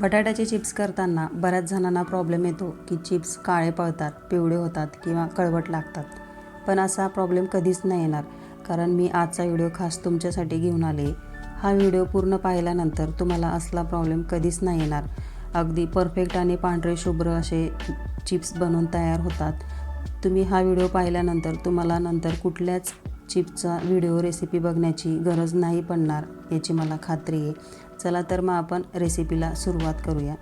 बटाट्याचे चिप्स करताना बऱ्याच जणांना प्रॉब्लेम येतो की चिप्स काळे पळतात पिवळे होतात किंवा कळवट लागतात. पण असा प्रॉब्लेम कधीच नाही येणार कारण मी आजचा व्हिडिओ खास तुमच्यासाठी घेऊन आले. हा व्हिडिओ पूर्ण पाहिल्यानंतर तुम्हाला असला प्रॉब्लेम कधीच नाही येणार. अगदी परफेक्ट आणि पांढरे शुभ्र असे चिप्स बनवून तयार होतात. तुम्ही हा व्हिडिओ पाहिल्यानंतर तुम्हाला नंतर कुठल्याच चिप्सचा व्हिडिओ रेसिपी बघण्याची गरज नाही पडणार याची मला खात्री आहे. चला तर मग आपण रेसिपीला सुरुवात करूया.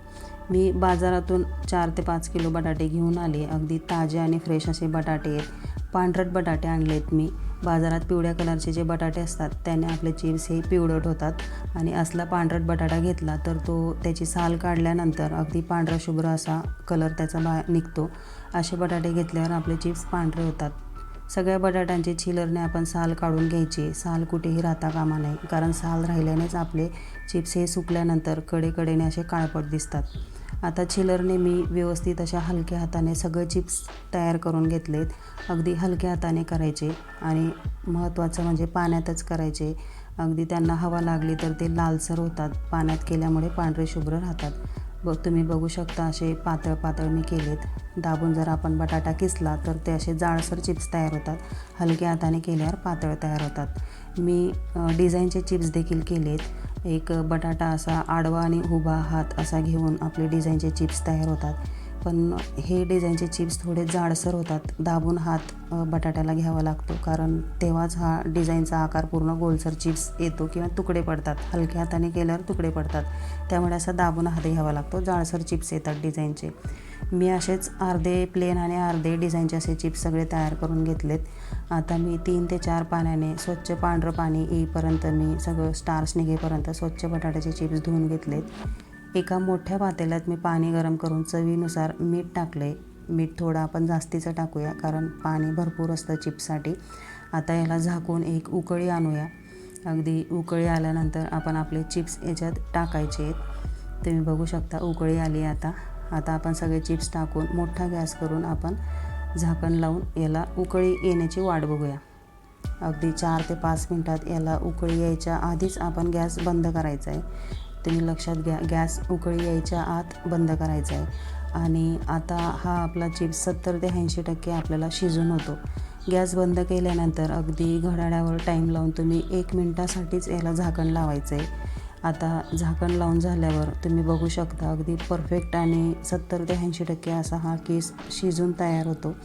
मी बाजारातून चार ते पाच किलो बटाटे घेऊन आले. अगदी ताजे आणि फ्रेश असे बटाटे आहेत. पांढरट बटाटे आणले आहेत मी. बाजारात पिवळ्या कलरचे जे बटाटे असतात त्याने आपले चिप्स हे पिवळट होतात. आणि असला पांढरट बटाटा घेतला तर तो त्याची साल काढल्यानंतर अगदी पांढरा शुभ्र असा कलर त्याचा बा निघतो. असे बटाटे घेतल्यावर आपले चिप्स पांढरे होतात. सगळ्या बटाट्यांचे छिलरने आपण साल काढून घ्यायची. साल कुठेही राहता कामा नये कारण साल राहिल्यानेच आपले चिप्स हे सुकल्यानंतर कडेकडेने असे काळपट दिसतात. आता छिलरने मी व्यवस्थित अशा हलक्या हाताने सगळे चिप्स तयार करून घेतलेत. अगदी हलक्या हाताने करायचे आणि महत्त्वाचं म्हणजे पाण्यातच करायचे. अगदी त्यांना हवा लागली तर ते लालसर होतात. पाण्यात केल्यामुळे पांढरे शुभ्र राहतात. बघ तुम्ही बघू शकता असे पातळ पातळ मी केलेत. दाबून जर आपण बटाटा किसला तर ते असे जाडसर चिप्स तयार होतात. हलक्या हाताने केल्यावर पातळ तयार होतात. मी डिझाईनचे चिप्स देखील केलेत. एक बटाटा असा आडवा आणि उभा हात असा घेऊन आपले डिझाईनचे चिप्स तयार होतात. पण हे डिझाईनचे चिप्स थोडे जाडसर होतात. दाबून हात बटाट्याला घ्यावा लागतो. कारण तेव्हाच हा डिझाईनचा आकार पूर्ण गोलसर चिप्स येतो किंवा तुकडे पडतात. हलक्या हाताने केल्यावर तुकडे पडतात. त्यामुळे असा दाबून हात घ्यावा लागतो. जाडसर चिप्स येतात डिझाईनचे. मी असेच अर्धे प्लेन आणि अर्धे डिझाईनचे असे चिप्स सगळे तयार करून घेतलेत. आता मी तीन ते चार पाण्याने स्वच्छ पांढरं पाणी येईपर्यंत मी सगळं स्टार्स निघेपर्यंत स्वच्छ बटाट्याचे चिप्स धुवून घेतलेत. एका मोठ्या पातेल्यात मी पाणी गरम करून चवीनुसार मीठ टाकले मीठ थोडं आपण जास्तीचं टाकूया कारण पाणी भरपूर असतं चिप्ससाठी आता याला झाकून एक उकळी आणूया. अगदी उकळी आल्यानंतर आपण आपले चिप्स याच्यात टाकायचे आहेत. तुम्ही बघू शकता उकळी आली आता. आता आपण सगळे चिप्स टाकून मोठा गॅस करून आपण झाकण लावून याला उकळी येण्याची वाट बघूया. अगदी चार ते पाच मिनटात याला उकळी यायच्या आधीच आपण गॅस बंद करायचा आहे. तुम्ही लक्षात घ्या गॅस उकळी यायच्या आत बंद करायचा आहे. आणि आता हा आपला चिप्स सत्तर ते ऐंशी टक्के आपल्याला शिजून होतो. गॅस बंद केल्यानंतर अगदी घड्याळावर टाईम लावून तुम्ही एक मिनटासाठीच याला झाकण लावायचं आहे. आता झाकण लावून झाल्यावर तुम्ही बघू शकता अगदी परफेक्ट आणि सत्तर ते ऐंशी टक्के असा हा केस शिजून तयार होतो.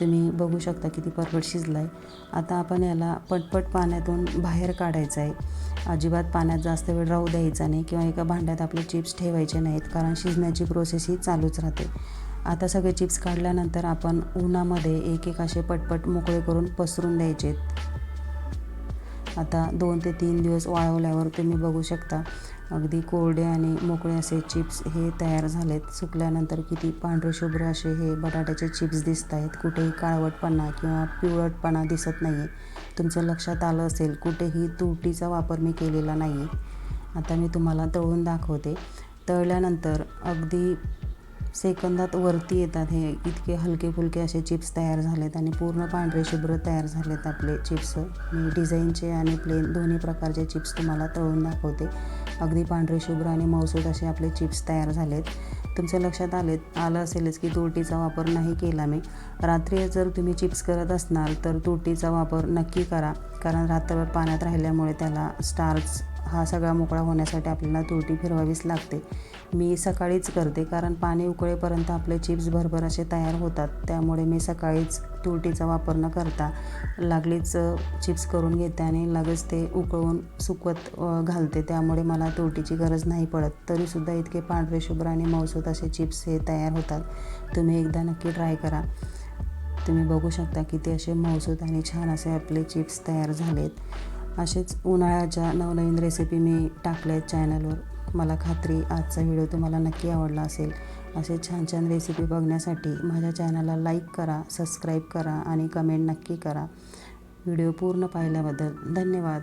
तुम्ही बघू शकता किती परफेक्ट शिजला आहे आता आपण याला पटपट पाण्यातून बाहेर काढायचं आहे अजिबात पाण्यात जास्त वेळ राहू द्यायचा नाही किंवा एका भांड्यात आपले चिप्स ठेवायचे नाहीत कारण शिजण्याची प्रोसेस ही चालूच राहते. आता सगळे चिप्स काढल्यानंतर आपण उन्हामध्ये एक एक असे पटपट मोकळे करून पसरून द्यायचे आता दोन ते तीन दिवस वाळवल्यावर तुम्ही बघू शकता अगदी कोरडे आणि मोकळे असे चिप्स हे तयार झालेत. सुकल्यानंतर किती पांढरे शुभ्र असे हे बटाट्याचे चिप्स दिसत आहेत. कुठेही काळवटपणा किंवा पिवळटपणा दिसत नाही आहे तुमचं लक्षात आलं असेल कुठेही तुरटीचा वापर मी केलेला नाही आहे आता मी तुम्हाला तळून दाखवते. तळल्यानंतर अगदी सेकंदात वरती येतात हे इतके हलके फुलके असे चिप्स तयार झालेत आणि पूर्ण पांढरे शुभ्र तयार झालेत आपले चिप्स. मी डिझाईनचे आणि प्लेन दोन्ही प्रकारचे चिप्स तुम्हाला तळून दाखवते. अगदी पांढरे शुभ्र आणि मौसूद असे आपले चिप्स तयार झालेत. तुमच्या लक्षात आले आलं असेलच की तुरटीचा वापर नाही केला मी. रात्री जर तुम्ही चिप्स करत असणार तर तुरटीचा वापर नक्की करा. कारण रात्रभर पाण्यात राहिल्यामुळे त्याला स्टार्च हा सगळा मोकळा होण्यासाठी आपल्याला तुरटी फिरवावीच लागते. मी सकाळीच करते कारण पाणी उकळेपर्यंत आपले चिप्स भरभर असे तयार होतात. त्यामुळे मी सकाळीच तुरटीचा वापर न करता लागलीच चिप्स करून घेते आणि लगेच ते उकळून सुकवत घालते. त्यामुळे मला तुरटीची गरज नाही पडत. तरीसुद्धा इतके पांढरे शुभ्र आणि मौसूद असे चिप्स हे तयार होतात. तुम्ही एकदा नक्की ट्राय करा. तुम्ही बघू शकता की ते असे मौसूद आणि छान असे आपले चिप्स तयार झालेत. असेच उन्हाळ्याच्या नवनवीन रेसिपी मी टाकल्या आहेत चॅनलवर मला खात्री आजचा व्हिडिओ तुम्हाला नक्की आवडला असेल. असे छान छान रेसिपी बघण्यासाठी माझ्या चॅनलला लाईक करा सबस्क्राईब करा आणि कमेंट नक्की करा. व्हिडिओ पूर्ण पाहिल्याबद्दल धन्यवाद.